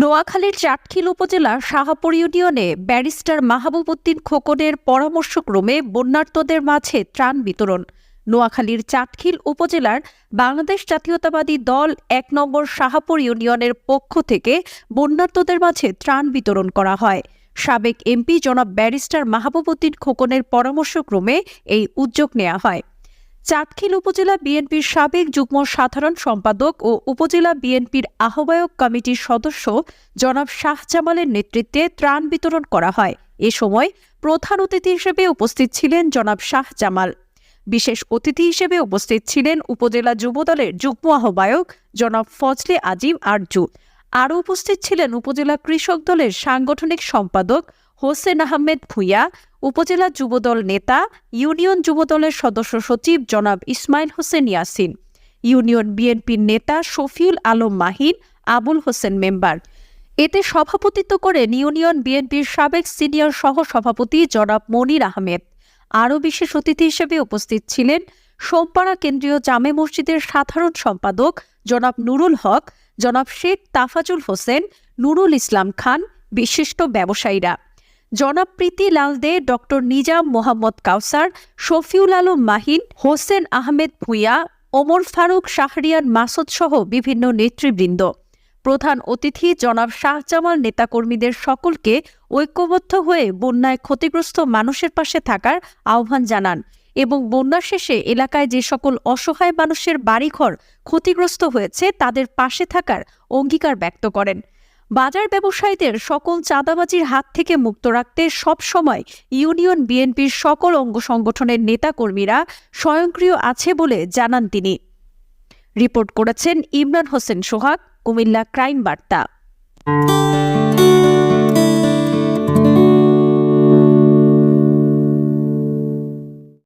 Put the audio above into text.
নোয়াখালীর চাটখিল উপজেলার শাহাপুর ইউনিয়নে ব্যারিস্টার মাহবুব উদ্দিন খোকনের পরামর্শক্রমে বন্যার্তদের মাঝে ত্রাণ বিতরণ। নোয়াখালীর চাটখিল উপজেলার বাংলাদেশ জাতীয়তাবাদী দল এক নম্বর শাহাপুর ইউনিয়নের পক্ষ থেকে বন্যার্তদের মাঝে ত্রাণ বিতরণ করা হয়। সাবেক এমপি জনাব ব্যারিস্টার মাহবুব উদ্দিন খোকনের পরামর্শক্রমে এই উদ্যোগ নেওয়া হয়। চাটখিল উপজেলা বিএনপির সাবেক যুগ্ম সাধারণ সম্পাদক ও উপজেলা বিএনপির আহ্বায়ক কমিটির সদস্য জনাব শাহ জামালের নেতৃত্বে ত্রাণ বিতরণ করা হয়। এ সময় প্রধান অতিথি হিসেবে উপস্থিত ছিলেন জনাব শাহ জামাল। বিশেষ অতিথি হিসেবে উপস্থিত ছিলেন উপজেলা যুবদলের যুগ্ম আহ্বায়ক জনাব ফজলে আজিম আরজু। আরও উপস্থিত ছিলেন উপজেলা কৃষক দলের সাংগঠনিক সম্পাদক হোসেন আহমেদ ভুইয়া, উপজেলা যুবদল নেতা, ইউনিয়ন যুবদলের সদস্য সচিব জনাব ইসমাইল হোসেন ইয়াসিন, ইউনিয়ন বিএনপির নেতা শফিউল আলম মাহিন, আবুল হোসেন মেম্বার। এতে সভাপতিত্ব করেন ইউনিয়ন বিএনপির সাবেক সিনিয়র সহ সভাপতি জনাব মনির আহমেদ। আরও বিশেষ অতিথি হিসেবে উপস্থিত ছিলেন সোমপাড়া কেন্দ্রীয় জামে মসজিদের সাধারণ সম্পাদক জনাব নুরুল হক, জনাব শেখ তাফাজুল হোসেন, নুরুল ইসলাম খান, বিশিষ্ট ব্যবসায়ীরা। জনাব লাল দে ডক্টর নিজাম মোহাম্মদ কাউসার, শফিউল আলম মাহিন, হোসেন আহমেদ ভুইয়া, ওমর ফারুক শাহরিয়ান মাসুদ সহ বিভিন্ন নেতৃবৃন্দ। প্রধান অতিথি জনাব শাহজামাল নেতাকর্মীদের সকলকে ঐক্যবদ্ধ হয়ে বন্যায় ক্ষতিগ্রস্ত মানুষের পাশে থাকার আহ্বান জানান এবং বন্যা শেষে এলাকায় যে সকল অসহায় মানুষের বাড়িঘর ক্ষতিগ্রস্ত হয়েছে তাদের পাশে থাকার অঙ্গীকার ব্যক্ত করেন। বাজার ব্যবসায়ীদের সকল চাঁদাবাজির হাত থেকে মুক্ত রাখতে সবসময় ইউনিয়ন বিএনপির সকল অঙ্গ সংগঠনের নেতাকর্মীরা স্বয়ংক্রিয় আছে বলে জানান তিনি। রিপোর্ট করেছেন ইমরান হোসেন সোহাগ, কুমিল্লা ক্রাইম বার্তা।